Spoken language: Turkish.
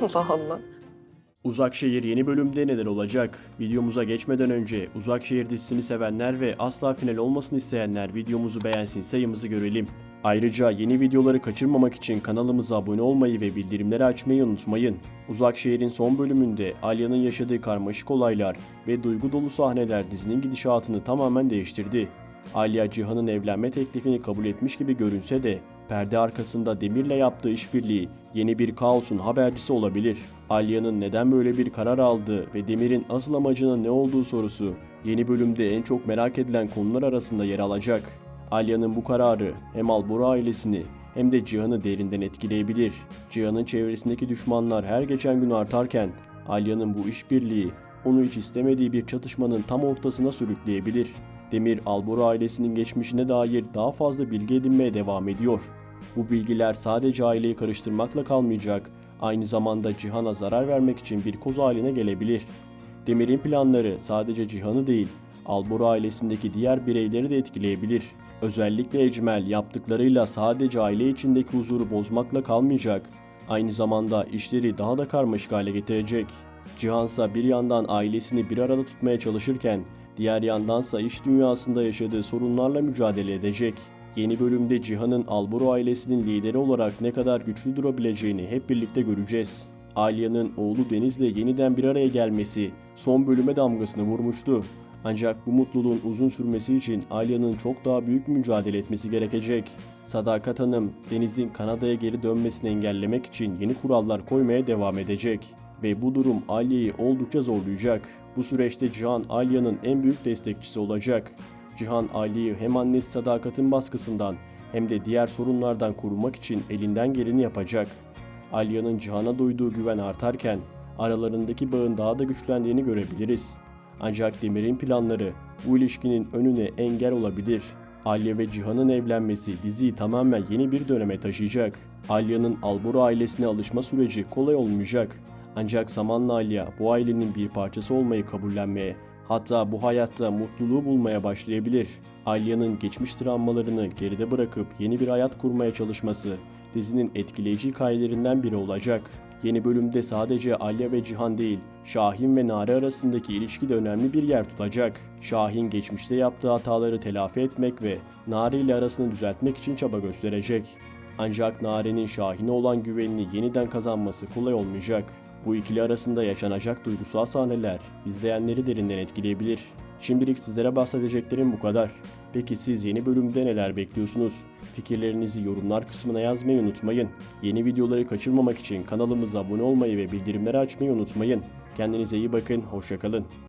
Allah Allah. Uzakşehir yeni bölümde neler olacak? Videomuza geçmeden önce Uzakşehir dizisini sevenler ve asla final olmasını isteyenler videomuzu beğensin sayımızı görelim. Ayrıca yeni videoları kaçırmamak için kanalımıza abone olmayı ve bildirimleri açmayı unutmayın. Uzakşehir'in son bölümünde Alya'nın yaşadığı karmaşık olaylar ve duygu dolu sahneler dizinin gidişatını tamamen değiştirdi. Alya Cihan'ın evlenme teklifini kabul etmiş gibi görünse de perde arkasında Demir'le yaptığı işbirliği yeni bir kaosun habercisi olabilir. Alya'nın neden böyle bir karar aldığı ve Demir'in asıl amacının ne olduğu sorusu yeni bölümde en çok merak edilen konular arasında yer alacak. Alya'nın bu kararı hem Albora ailesini hem de Cihan'ı derinden etkileyebilir. Cihan'ın çevresindeki düşmanlar her geçen gün artarken Alya'nın bu işbirliği onu hiç istemediği bir çatışmanın tam ortasına sürükleyebilir. Demir, Albora ailesinin geçmişine dair daha fazla bilgi edinmeye devam ediyor. Bu bilgiler sadece aileyi karıştırmakla kalmayacak, aynı zamanda Cihan'a zarar vermek için bir koz haline gelebilir. Demir'in planları sadece Cihan'ı değil, Albora ailesindeki diğer bireyleri de etkileyebilir. Özellikle Ecmel yaptıklarıyla sadece aile içindeki huzuru bozmakla kalmayacak, aynı zamanda işleri daha da karmaşık hale getirecek. Cihansa bir yandan ailesini bir arada tutmaya çalışırken diğer yandansa iş dünyasında yaşadığı sorunlarla mücadele edecek. Yeni bölümde Cihan'ın Alboro ailesinin lideri olarak ne kadar güçlü durabileceğini hep birlikte göreceğiz. Alya'nın oğlu Deniz'le yeniden bir araya gelmesi son bölüme damgasını vurmuştu. Ancak bu mutluluğun uzun sürmesi için Alya'nın çok daha büyük mücadele etmesi gerekecek. Sadakat Hanım, Deniz'in Kanada'ya geri dönmesini engellemek için yeni kurallar koymaya devam edecek. Ve bu durum Alya'yı oldukça zorlayacak. Bu süreçte Cihan Alya'nın en büyük destekçisi olacak. Cihan Alya'yı hem annesi Sadakat'in baskısından hem de diğer sorunlardan korumak için elinden geleni yapacak. Alya'nın Cihan'a duyduğu güven artarken aralarındaki bağın daha da güçlendiğini görebiliriz. Ancak Demir'in planları bu ilişkinin önüne engel olabilir. Alya ve Cihan'ın evlenmesi diziyi tamamen yeni bir döneme taşıyacak. Alya'nın Albora ailesine alışma süreci kolay olmayacak. Ancak zamanla Alya bu ailenin bir parçası olmayı kabullenmeye, hatta bu hayatta mutluluğu bulmaya başlayabilir. Alya'nın geçmiş travmalarını geride bırakıp yeni bir hayat kurmaya çalışması dizinin etkileyici hikayelerinden biri olacak. Yeni bölümde sadece Alya ve Cihan değil, Şahin ve Nare arasındaki ilişki de önemli bir yer tutacak. Şahin geçmişte yaptığı hataları telafi etmek ve Nare ile arasını düzeltmek için çaba gösterecek. Ancak Nare'nin Şahin'e olan güvenini yeniden kazanması kolay olmayacak. Bu ikili arasında yaşanacak duygusal sahneler izleyenleri derinden etkileyebilir. Şimdilik sizlere bahsedeceklerim bu kadar. Peki siz yeni bölümde neler bekliyorsunuz? Fikirlerinizi yorumlar kısmına yazmayı unutmayın. Yeni videoları kaçırmamak için kanalımıza abone olmayı ve bildirimleri açmayı unutmayın. Kendinize iyi bakın, hoşçakalın.